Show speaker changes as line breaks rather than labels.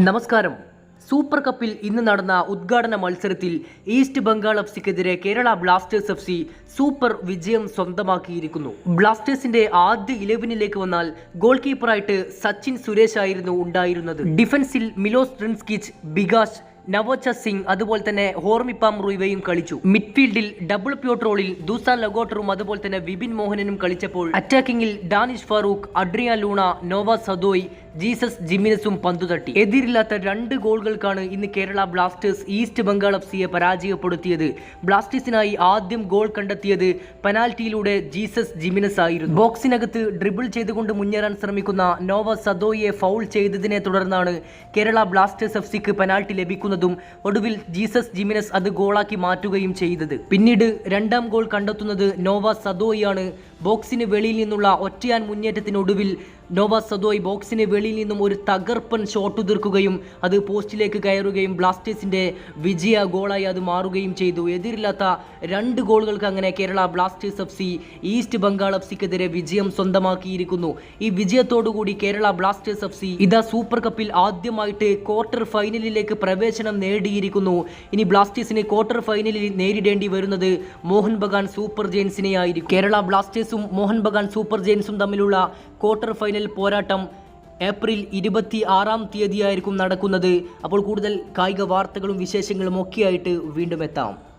നമസ്കാരം. സൂപ്പർ കപ്പിൽ ഇന്ന് നടന്ന ഉദ്ഘാടന മത്സരത്തിൽ East Bengal F സിക്കെതിരെ Kerala Blasters F C super വിജയം സ്വന്തമാക്കിയിരിക്കുന്നു. ബ്ലാസ്റ്റേഴ്സിന്റെ ആദ്യ ഇലവനിലേക്ക് വന്നാൽ ഗോൾ കീപ്പറായിട്ട് സച്ചിൻ സുരേഷ് ആയിരുന്നു ഉണ്ടായിരുന്നത്. ഡിഫൻസിൽ മിലോസ് റിൻസ്കിച്ച് ബികാഷ് നവോച്ച സിംഗ് അതുപോലെ തന്നെ ഹോർമിപ്പാം റുയിവയും കളിച്ചു. മിഡ്ഫീൽഡിൽ ഡബിൾ പ്യോട്രോളിൽ ദൂസാൻ ലഗോട്ടറും അതുപോലെ തന്നെ വിപിൻ മോഹനനും കളിച്ചപ്പോൾ അറ്റാക്കിംഗിൽ Danish Farooq Adrian Luna Noah Sadaoui Jesus ജിമിനസും പന്തു തട്ടി. എതിരില്ലാത്ത രണ്ട് ഗോളുകൾക്കാണ് ഇന്ന് Kerala Blasters East Bengal F സിയെ പരാജയപ്പെടുത്തിയത്. ബ്ലാസ്റ്റേഴ്സിനായി ആദ്യം ഗോൾ കണ്ടെത്തിയത് പെനാൽറ്റിയിലൂടെ ജീസസ് ജിമിനസ് ആയിരുന്നു ബോക്സിനകത്ത് ഡ്രിബിൾ ചെയ്തുകൊണ്ട് മുന്നേറാൻ ശ്രമിക്കുന്ന നോവ സദോയെ ഫൗൾ ചെയ്തതിനെ തുടർന്നാണ് കേരള ബ്ലാസ്റ്റേഴ്സ് എഫ് സിക്ക് പെനാൽറ്റി ലഭിക്കുന്നതും. ഒടുവിൽ ജീസസ് ജിമിനസ് അത് ഗോളാക്കി മാറ്റുകയും ചെയ്തത്. പിന്നീട് രണ്ടാം ഗോൾ കണ്ടെത്തുന്നത് നോവ സദോയാണ് ബോക്സിന് വെളിയിൽ നിന്നുള്ള ഒറ്റയാൻ മുന്നേറ്റത്തിനൊടുവിൽ നോവ സദോയ് ബോക്സിന് വെളിയിൽ നിന്നും ഒരു തകർപ്പൻ ഷോട്ട് തീർക്കുകയും അത് പോസ്റ്റിലേക്ക് കയറുകയും ബ്ലാസ്റ്റേഴ്സിന്റെ വിജയ ഗോളായി അത് മാറുകയും ചെയ്തു. എതിരില്ലാത്ത രണ്ട് ഗോളുകൾക്ക് അങ്ങനെ Kerala Blasters F C East Bengal F സിക്കെതിരെ വിജയം സ്വന്തമാക്കിയിരിക്കുന്നു. ഈ വിജയത്തോടുകൂടി കേരള ബ്ലാസ്റ്റേഴ്സ് എഫ് സി ഇതാ സൂപ്പർ കപ്പിൽ ആദ്യമായിട്ട് ക്വാർട്ടർ ഫൈനലിലേക്ക് പ്രവേശനം നേടിയിരിക്കുന്നു. ഇനി ബ്ലാസ്റ്റേഴ്സിന് ക്വാർട്ടർ ഫൈനലിൽ നേരിടേണ്ടി വരുന്നത് മോഹൻ ബഗാൻ സൂപ്പർ ജെയിൻസിനെ ആയിരിക്കും കേരള ബ്ലാസ്റ്റേഴ്സും മോഹൻ ബഗാൻ സൂപ്പർ ജെയിൻസും തമ്മിലുള്ള ക്വാർട്ടർ ഫൈനൽ പോരാട്ടം ഏപ്രിൽ ഇരുപത്തി ആറാം തീയതിയായിരിക്കും നടക്കുന്നത്. അപ്പോൾ കൂടുതൽ കായിക വാർത്തകളും വിശേഷങ്ങളും ഒക്കെയായിട്ട് വീണ്ടും എത്താം.